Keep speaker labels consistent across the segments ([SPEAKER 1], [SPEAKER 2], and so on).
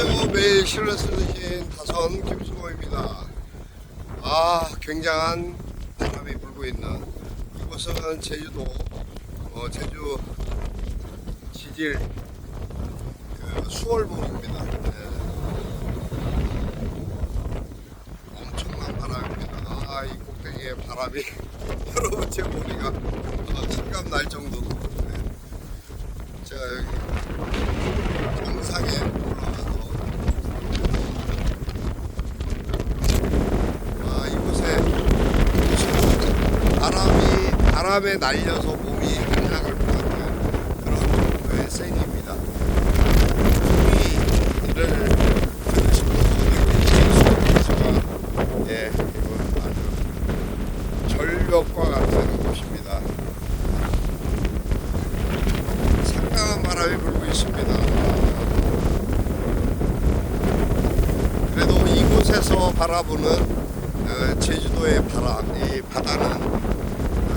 [SPEAKER 1] 안녕하세요. 매일 실내 쓰신 다선 김수호입니다. 아, 굉장한 바람이 불고 있는 이곳은 제주도, 어, 제주 지질 그 수월봉입니다. 네. 엄청난 바람입니다. 아, 이 꼭대기에 바람이 제 머리가 어, 실감 날 정도로. 네. 제가 여기 정상에 올라가서 아 이곳에 바람에 날려서 몸이 한량을 피하는 그런 예 이건 아주 절벽과 같은 곳입니다. 상당한 바람이 불고 있습니다. 그래도 이곳에서 바라보는 어, 제주도의 바람, 이 바다는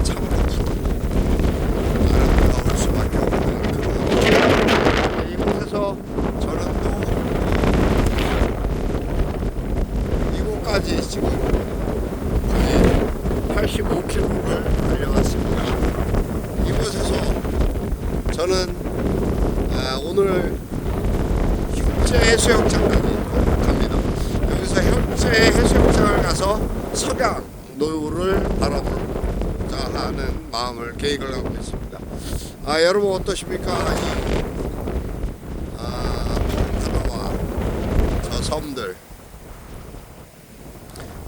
[SPEAKER 1] 참으로 푸르고 아름다울 수밖에 없는 그런 이곳에서 저는 또 이곳까지 지금 거의 85km를 달려왔습니다. 이곳에서 저는 아, 오늘 협재 해수욕장까지 갑니다. 여기서 협재 해수욕장을 가서 석양 노을을 바라보 자 하는 마음을 계획을 하고 있습니다. 아 여러분 어떠십니까? 이 아, 바다와 저 섬들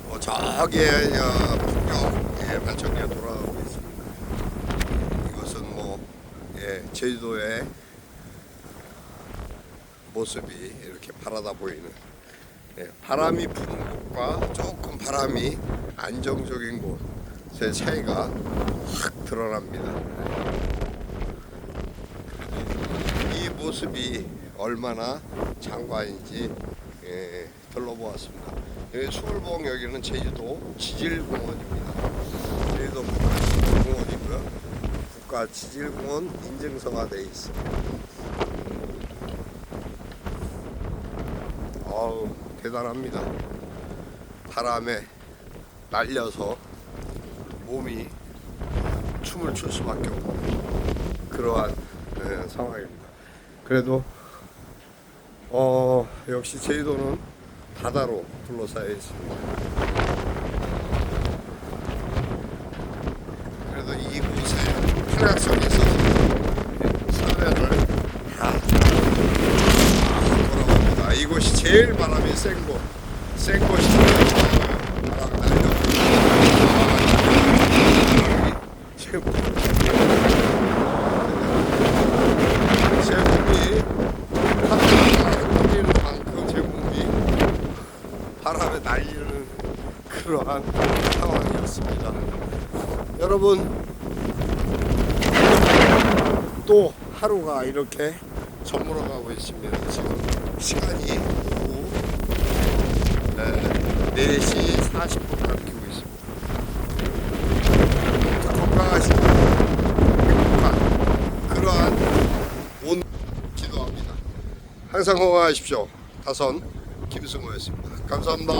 [SPEAKER 1] 어, 저기에 어, 풍경에 발전기가 돌아가고 있습니다. 이것은 뭐 예, 제주도의 모습이 이렇게 바라다 보이는 예, 바람이 부는 곳과 조금 바람이 안정적인 곳 의 차이가 확 드러납니다. 이 모습이 얼마나 장관인지 예, 둘러보았습니다. 여기 수월봉 여기는 제주도 지질공원입니다. 제주도 국가지질공원이고요. 국가지질공원 인증서가 되어 있습니다. 어우 대단합니다. 바람에 날려서 몸이 춤을 출 수밖에 없는 그러한 네, 상황입니다. 그래도 어 역시 제주도는 바다로 둘러싸여 있습니다. 그래도 이 곳에 한락성이 있어서 사면을 다 돌아갑니다. 이곳이 제일 바람이 센 곳, 센 곳이 바람 날 려. 제 몸, 제 몸이 바람에 날리는 만큼 제 몸이 바람에 날리는 그러한 상황이었습니다. 여러분 또 하루가 이렇게 저물어 가고 있습니다. 지금 시간이 오후 네, 4시 40분 가리키고 있습니다. 건강하시고 행복한 그러한 온 기도합니다. 항상 건강하십시오. 다선 김승호였습니다. 감사합니다.